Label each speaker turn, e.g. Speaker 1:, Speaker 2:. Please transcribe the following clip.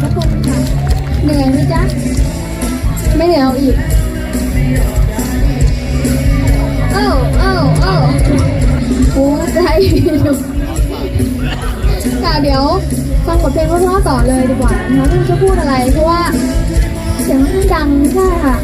Speaker 1: พระคุณค่ะเหนื่อยไหมจ๊ะ ไม่เหนื่อยเอาอีกเอ้าเอ้าเอ้าหัใจค่ะเดี๋ยวฟังบทเพลงพรอๆต่อเลยดีกว่านะคะไม่รู้จะพูดอะไรเพราะว่าเสียงมันดังใช่ค่ะ